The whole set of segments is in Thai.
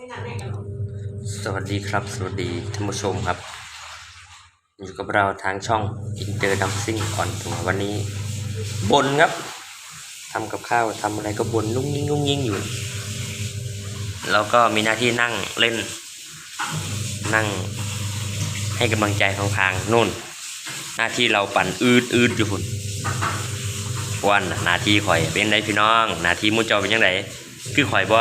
สวัสดีครับ สวัสดีท่านผู้ชมครับ อยู่กับเราทางช่องอินเตอร์ดัมซิ่งก่อนตัววันนี้ บนครับทำกับข้าวทำอะไรก็บนนุ่งยิ่งนุ่งยิ่งอยู่ แล้วก็มีหน้าที่นั่งเล่น นั่งให้กำลังใจทางทางๆนู่น หน้าที่เราปั่นอืดอืดอยู่พุ่นวันหน้าที่ข่อยเป็นไงพี่น้อง หน้าที่หมูเจอเป็นยังไงคือข่อยบ่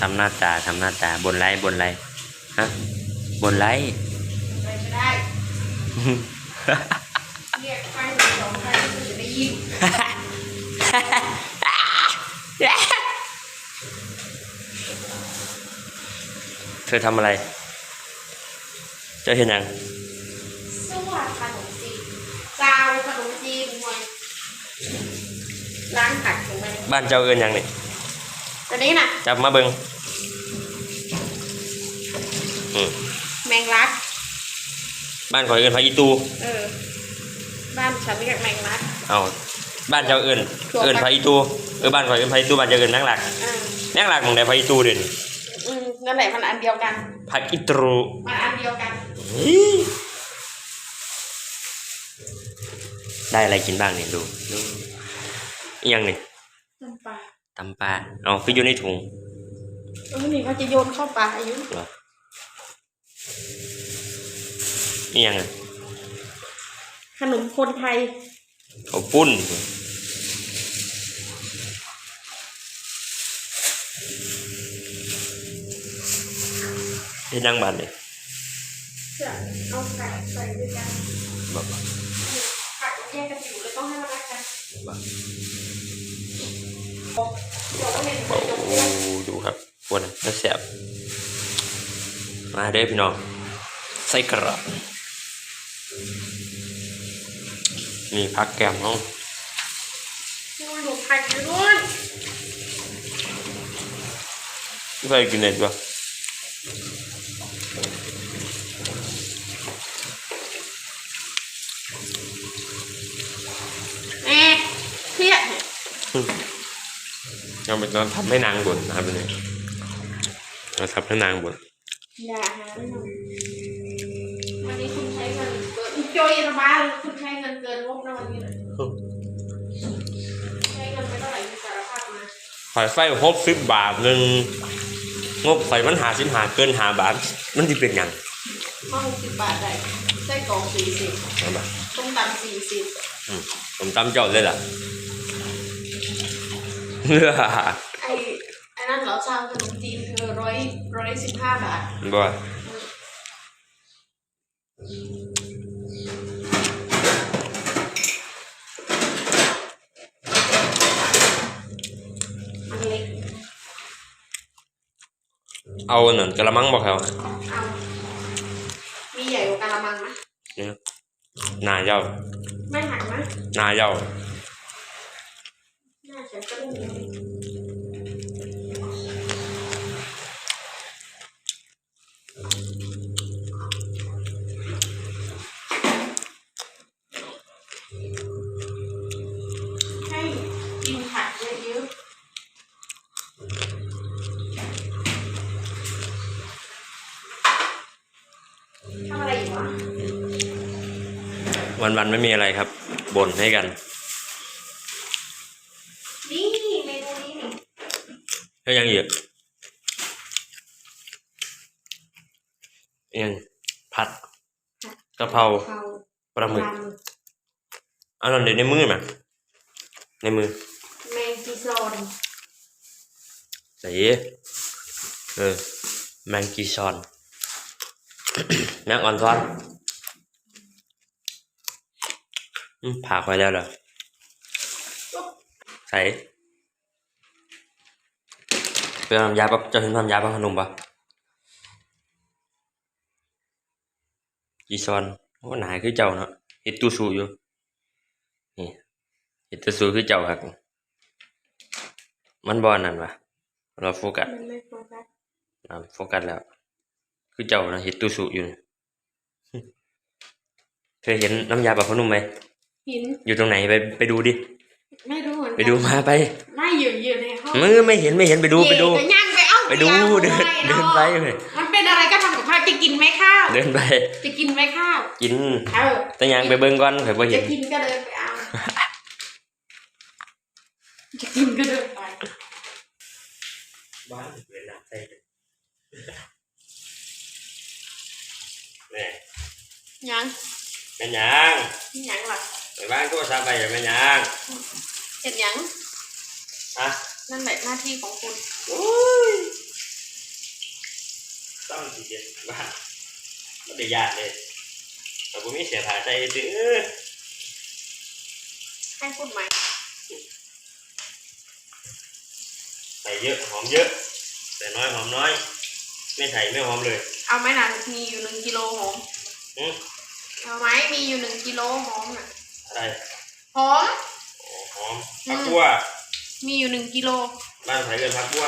ทำหน้าตาทำหน้าตาบนไรบนไรฮะบนไรไปไม่ได้เรียกไปหนึ่งสองไปคุณจะได้ยินเธอทำอะไร เจ้าเห็นยังสวัสดขนมจีนซาวขนมจีนหน่อยล้างผักถูกไหมบ้านเจ้าเอินยังนี่ ตอนนี้น่ะ จับมาเบิงอืมแมงลัก บ้านข่อยเอินพระอีตู เออ บ้านฉันเรียกแมงลัก เอาบ้านเจ้าเอินถั่วเอินพระอีตู เออบ้านข่อยเอินพระอีตูบ้านเจ้าเอินนั่งหลักอ่านั่งหลักมึงได้พระอีตูเด่นอืมนั่นแหละมันอันเดียวกันพระอีตรูมันอันเดียวกันได้อะไรกินบ้างเนี่ยดูดูอิหยังนี่น้ำปลา ตำปลาอ๋อคืออยู่ในถุงเออนี่เขาจะโยนเข้าปลาอายุเหรออิหยังอะขนมคนไทยข้าวปุ้นเฮ็ดยังบันเลยจะเอาไก่ใส่ด้วยกันบอกผักแยกกันอยู่เลยต้องให้มันรักกันบอ โอ้ดูครับปวดน่าแสบมาเด้อพี่น้องใส่กระบมีพักแก้มห้องดูผักอยู่นู่นใครกินเน็ตปะ แม่เครียด เราไปตอนทำให้นางบ่นนะครับอันนี้เราทำให้นางบ่นอย่าหาเรื่องวันนี้คุณใช้เงินเกินโจยระบาลคุณใช้เงินเกินงบนะวันนี้เลยใช้เงินไปเท่าไหร่มีสารภาพมาข่อยไฟหกสิบบาทหนึ่งงบข่อยมันหาสินหาเกินหาบาท มันจะเป็นหยังห้าหกสิบบาทได้ไส้กรอกสี่สิบเอามาต้มตำสี่สิบอืมผมตำเจ้าเลยล่ะ เมื่อไอ้ไอ้นั่นเหรอชามขนมจีนคือร้อยร้อยสิบห้าบาทบ่อันเล็กเอาหนึ่งกระมังบอกเขาเอามีใหญ่กว่ากะละมังไหมเนี่ยหนาเจ้าไม่หักนะหนาเจ้า น่าจะก็ได้มีให้กินผักเยอะๆวันๆไม่มีอะไรครับบ่นให้กันเมนูนี้นี่ แล้วยังอีกยังผัดกะเพราเขาปลาหมึกปลาหมึกเอาหน่อยเดี๋ยวในมือมาในมือแมงจีซอนใส่เออแมงกีซอนแมงอ่อนซ้อนอืมผ่าควายแล้วเหรอใส่ ไปทำยาปะจะเห็นทำยาปะขนมปะกีซอนโอ้หนาคือเจ้าเนาะเฮ็ดตู้สูอยู่นี่เฮ็ดตู้สูคือเจ้าครับมันบอนั่นวะเราโฟกัสมันไม่โฟกัสอ่าโฟกัสแล้ว คือเจ้านะเห็ดตูสุอยู่นะเคยเห็นน้ำยาปรับผ้านุ่มไหมหินอยู่ตรงไหนไปไปดูดิ ไม่รู้เหมือนกันไปดูมาไป ไม่อยู่อยู่ในห้องมือไม่เห็นไม่เห็นไปดูไปดูเย่จะย่างไปเอ้าไปดูเดี๋เดิยวนเดินไปเลยมันเป็นอะไรก็ทำกับข้าวจะกินไหมข้าวเดินไป จะกินไหมข้าวกินเออแต่ยังไปเบิ่งก่อนข่อยบ่เห็จะนกินก็เดินไปเอาจะกินก็เดินไปบ้านเวลาใส่แม่ยังแม่นยังยังหรอ ไปบ้านโทรศัพท์ไปอย่าแม่นยังเห็นยังฮะนั่นแหละหน้าที่ของคุณโอ้ยต้องสิเด็ดว่าไม่ได้ยากเลยแต่ผมมีเสียผาใจซื้อให้พูดไหมใส่เยอะหอมเยอะใส่น้อยหอมน้อย ไม่ใส่ไม่หอมเลยเอาไหมล่ะมีอยู่หนึ่งกิโลหอมอืมเอาไหมมีอยู่หนึ่งกิโลหอมอะ อะไรหอม โอ้หอมผักบัวมีอยู่หนึ่งกิโลบ้านไผ่เกินผักบัว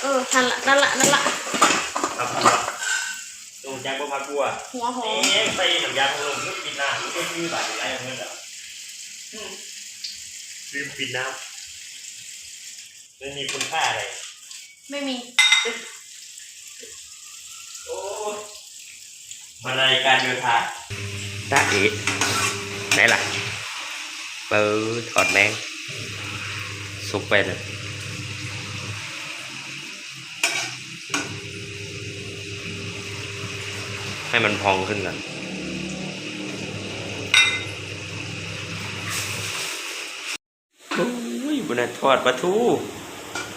เออนั่นละนั่นละนั่นละผักบัวตรงแจ็คก็ผักบัวหัวหอมเอ๊ะใส่น้ำยาขนมนึกกินน้ำนึกมีบาทอะไรเงินอะลืมปิดน้ำมันมีคุณค่าอะไรไม่มี โอ้มารายการโยธาตาเอ๋ ไหนล่ะเปิดถอดแมงสุกไปเลยให้มันพองขึ้นก่อนโอ้ยบุญนะทอดปลาทู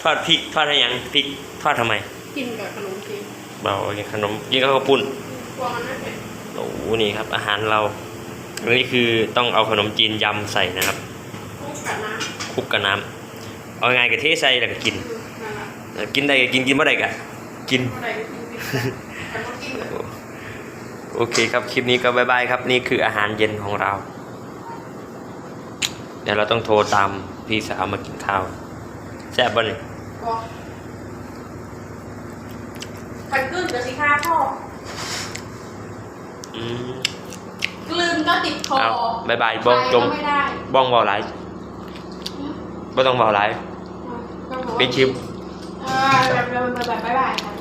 ทอดพริก ทอดอะไรยังพริก ทอดทำไม กินกับขนมจีนเรากินขนมกินข้าวปุ้นกลัวมันไม่เป็นโอ้โหนี่ครับ อาหารเรา อันนี้คือต้องเอาขนมจีนยำใส่นะครับต้องกับน้คลุกกับน้ำเอาไงกับเทใส่แล้วก็กินำนั่นละเออกินได้ก็กินกินไม่ได้ก็กินเมื่อไหร่ก็กินกินแต่ต้องกินเลยโอเคครับคลิปนี้ก็บายบายครับนี่คืออาหารเย็นของเรา เดี๋ยวเราต้องโทรตามพี่สาวมากินข้าวแซ่บบ่เนี่ยก็ขันกลืนกับสิค่าพ่ออืม กลืนก็ติดคอเอาบายบายบ้องจมไปก็ไม่ได้บ้องเบาไหลายอืมบ่ต้องเบาไหลายต้องบอกว่าปิดคลิป เออแบบแบบแบบแบบบ๊ายบายค่ะ